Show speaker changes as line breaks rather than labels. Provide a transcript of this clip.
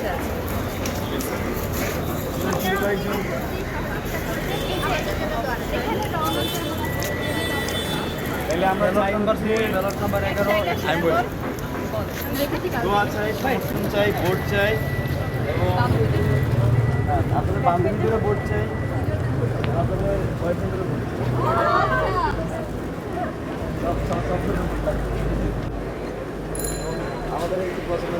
আচ্ছা
তাহলে আমরা চাই হচ্ছে ব্যালট নাম্বার এগারো আমি বলি। দোয়া চাই সমর্থন চাই ভোট চাই এবং আপনাদের বান্ধবীদেরও ভোট চাই আপনাদের ভোট চাই। আমাদের একটু পছন্দ